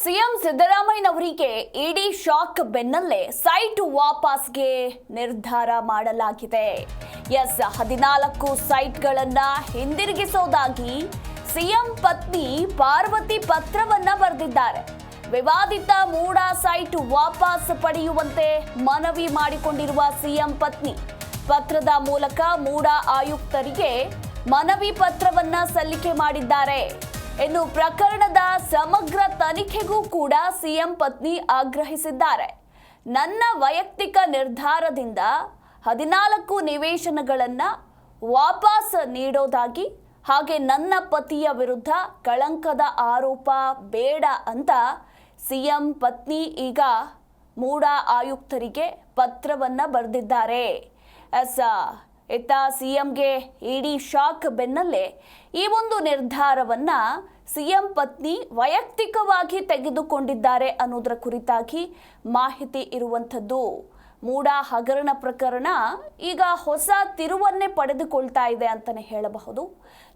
CM ಸಿದ್ದರಾಮಯ್ಯನವರಿಗೆ ED shock ಬೆನ್ನಲ್ಲೇ site ವಾಪಸ್ಗೆ ನಿರ್ಧಾರ ಮಾಡಲಾಗಿದೆ. ಎಸ್ ಹದಿನಾಲ್ಕು ಸೈಟ್ಗಳನ್ನ ಹಿಂದಿರುಗಿಸೋದಾಗಿ ಸಿಎಂ ಪತ್ನಿ ಪಾರ್ವತಿ ಪತ್ರವನ್ನ ಬರೆದಿದ್ದಾರೆ. ವಿವಾದಿತ ಮೂಡ ಸೈಟ್ ವಾಪಸ್ ಪಡೆಯುವಂತೆ ಮನವಿ ಮಾಡಿಕೊಂಡಿರುವ ಸಿಎಂ ಪತ್ನಿ, ಪತ್ರದ ಮೂಲಕ ಮೂಡ ಆಯುಕ್ತರಿಗೆ ಮನವಿ ಪತ್ರವನ್ನ ಸಲ್ಲಿಕೆ ಮಾಡಿದ್ದಾರೆ. ಇನ್ನು ಪ್ರಕರಣದ ಸಮಗ್ರ ತನಿಖೆಗೂ ಕೂಡ ಸಿಎಂ ಪತ್ನಿ ಆಗ್ರಹಿಸಿದ್ದಾರೆ. ನನ್ನ ವೈಯಕ್ತಿಕ ನಿರ್ಧಾರದಿಂದ ಹದಿನಾಲ್ಕು ನಿವೇಶನಗಳನ್ನು ವಾಪಸ್ ನೀಡೋದಾಗಿ ಹಾಗೆ ನನ್ನ ಪತಿಯ ವಿರುದ್ಧ ಕಳಂಕದ ಆರೋಪ ಬೇಡ ಅಂತ ಸಿಎಂ ಪತ್ನಿ ಈಗ ಮೂಡ ಆಯುಕ್ತರಿಗೆ ಪತ್ರವನ್ನ ಬರೆದಿದ್ದಾರೆ. ಎಸ್ ಇತ್ತ ಸಿಎಂಗೆ ಇಡಿ ಶಾಕ್ ಬೆನ್ನಲ್ಲೇ ಈ ಒಂದು ನಿರ್ಧಾರವನ್ನ ಸಿಎಂ ಪತ್ನಿ ವೈಯಕ್ತಿಕವಾಗಿ ತೆಗೆದುಕೊಂಡಿದ್ದಾರೆ ಅನ್ನೋದರ ಕುರಿತಾಗಿ ಮಾಹಿತಿ ಇರುವಂಥದ್ದು. ಮೂಡ ಹಗರಣ ಪ್ರಕರಣ ಈಗ ಹೊಸ ತಿರುವನ್ನೇ ಪಡೆದುಕೊಳ್ತಾ ಇದೆ ಅಂತಲೇ ಹೇಳಬಹುದು.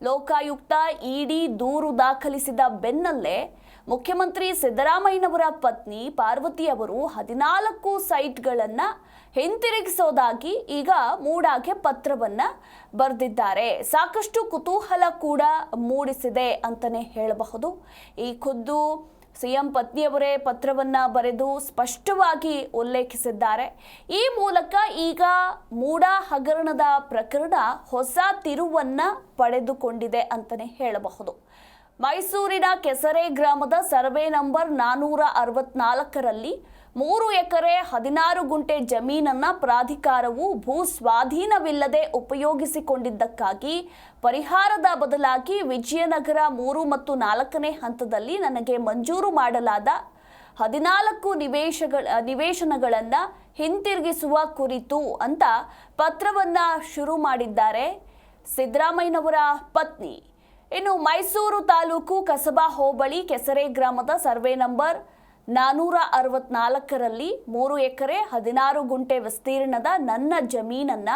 ಲೋಕಾಯುಕ್ತ ಇಡಿ ದೂರು ದಾಖಲಿಸಿದ ಬೆನ್ನಲ್ಲೇ ಮುಖ್ಯಮಂತ್ರಿ ಸಿದ್ದರಾಮಯ್ಯನವರ ಪತ್ನಿ ಪಾರ್ವತಿ ಅವರು ಹದಿನಾಲ್ಕು ಸೈಟ್ಗಳನ್ನು ಹಿಂತಿರುಗಿಸೋದಾಗಿ ಈಗ ಮೂಡಾಗೆ ಪತ್ರವನ್ನ ಬರೆದಿದ್ದಾರೆ. ಸಾಕಷ್ಟು ಕುತೂಹಲ ಕೂಡ ಮೂಡಿಸಿದೆ ಅಂತಲೇ ಹೇಳಬಹುದು. ಈ ಖುದ್ದು ಸಿಎಂ ಪತ್ನಿಯವರೇ ಪತ್ರವನ್ನ ಬರೆದು ಸ್ಪಷ್ಟವಾಗಿ ಉಲ್ಲೇಖಿಸಿದ್ದಾರೆ. ಈ ಮೂಲಕ ಈಗ ಮೂಡ ಹಗರಣದ ಪ್ರಕರಣ ಹೊಸ ತಿರುವನ್ನ ಪಡೆದುಕೊಂಡಿದೆ ಅಂತಲೇ ಹೇಳಬಹುದು. ಮೈಸೂರಿನ ಕೆಸರೆ ಗ್ರಾಮದ ಸರ್ವೆ ನಂಬರ್ ನಾನೂರ ಅರವತ್ನಾಲ್ಕರಲ್ಲಿ ಮೂರು ಎಕರೆ ಹದಿನಾರು ಗುಂಟೆ ಜಮೀನನ್ನ ಪ್ರಾಧಿಕಾರವು ಭೂ ಸ್ವಾಧೀನವಿಲ್ಲದೆ ಉಪಯೋಗಿಸಿಕೊಂಡಿದ್ದಕ್ಕಾಗಿ ಪರಿಹಾರದ ಬದಲಾಗಿ ವಿಜಯನಗರ ಮೂರು ಮತ್ತು ನಾಲ್ಕನೇ ಹಂತದಲ್ಲಿ ನನಗೆ ಮಂಜೂರು ಮಾಡಲಾದ ಹದಿನಾಲ್ಕು ನಿವೇಶಗಳ, ನಿವೇಶನಗಳನ್ನು ಹಿಂತಿರುಗಿಸುವ ಕುರಿತು ಅಂತ ಪತ್ರವನ್ನ ಶುರು ಮಾಡಿದ್ದಾರೆ ಸಿದ್ದರಾಮಯ್ಯನವರ ಪತ್ನಿ. ಇನ್ನು ಮೈಸೂರು ತಾಲೂಕು ಕಸಬಾ ಹೋಬಳಿ ಕೆಸರೆ ಗ್ರಾಮದ ಸರ್ವೆ ನಂಬರ್ ನಾನೂರ ಅರವತ್ನಾಲ್ಕರಲ್ಲಿ ಮೂರು ಎಕರೆ ಹದಿನಾರು ಗುಂಟೆ ವಿಸ್ತೀರ್ಣದ ನನ್ನ ಜಮೀನನ್ನ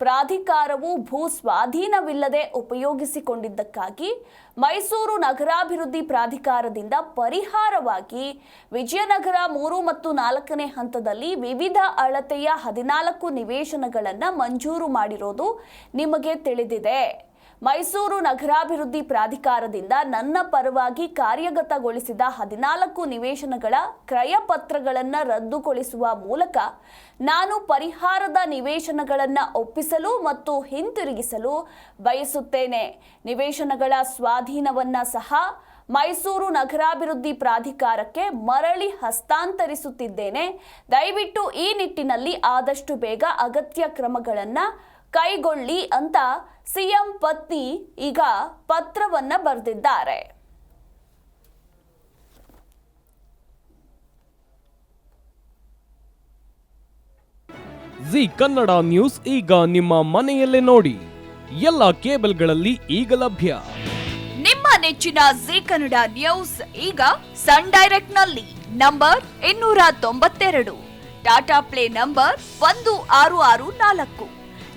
ಪ್ರಾಧಿಕಾರವು ಭೂ ಸ್ವಾಧೀನವಿಲ್ಲದೆ ಉಪಯೋಗಿಸಿಕೊಂಡಿದ್ದಕ್ಕಾಗಿ ಮೈಸೂರು ನಗರಾಭಿವೃದ್ಧಿ ಪ್ರಾಧಿಕಾರದಿಂದ ಪರಿಹಾರವಾಗಿ ವಿಜಯನಗರ ಮೂರು ಮತ್ತು ನಾಲ್ಕನೇ ಹಂತದಲ್ಲಿ ವಿವಿಧ ಅಳತೆಯ ಹದಿನಾಲ್ಕು ನಿವೇಶನಗಳನ್ನು ಮಂಜೂರು ಮಾಡಿರೋದು ನಿಮಗೆ ತಿಳಿದಿದೆ. ಮೈಸೂರು ನಗರಾಭಿವೃದ್ಧಿ ಪ್ರಾಧಿಕಾರದಿಂದ ನನ್ನ ಪರವಾಗಿ ಕಾರ್ಯಗತಗೊಳಿಸಿದ ಹದಿನಾಲ್ಕು ನಿವೇಶನಗಳ ಕ್ರಯ ಪತ್ರಗಳನ್ನು ರದ್ದುಗೊಳಿಸುವ ಮೂಲಕ ನಾನು ಪರಿಹಾರದ ನಿವೇಶನಗಳನ್ನು ಒಪ್ಪಿಸಲು ಮತ್ತು ಹಿಂತಿರುಗಿಸಲು ಬಯಸುತ್ತೇನೆ. ನಿವೇಶನಗಳ ಸ್ವಾಧೀನವನ್ನು ಸಹ ಮೈಸೂರು ನಗರಾಭಿವೃದ್ಧಿ ಪ್ರಾಧಿಕಾರಕ್ಕೆ ಮರಳಿ ಹಸ್ತಾಂತರಿಸುತ್ತಿದ್ದೇನೆ. ದಯವಿಟ್ಟು ಈ ನಿಟ್ಟಿನಲ್ಲಿ ಆದಷ್ಟು ಬೇಗ ಅಗತ್ಯ ಕ್ರಮಗಳನ್ನು ಕೈಗೊಳ್ಳಿ ಅಂತ ಸಿಎಂ ಪತ್ನಿ ಈಗ ಪತ್ರವನ್ನ ಬರೆದಿದ್ದಾರೆ. ಜಿ ಕನ್ನಡ ನ್ಯೂಸ್ ಈಗ ನಿಮ್ಮ ಮನೆಯಲ್ಲೇ ನೋಡಿ. ಎಲ್ಲ ಕೇಬಲ್ಗಳಲ್ಲಿ ಈಗ ಲಭ್ಯ. ನಿಮ್ಮ ನೆಚ್ಚಿನ ಜಿ ಕನ್ನಡ ನ್ಯೂಸ್ ಈಗ ಸನ್ ಡೈರೆಕ್ಟ್ನಲ್ಲಿ ನಂಬರ್ ಇನ್ನೂರ ತೊಂಬತ್ತೆರಡು. ಟಾಟಾ ಪ್ಲೇ ನಂಬರ್ ಒಂದು ಆರು ಆರು ನಾಲ್ಕು.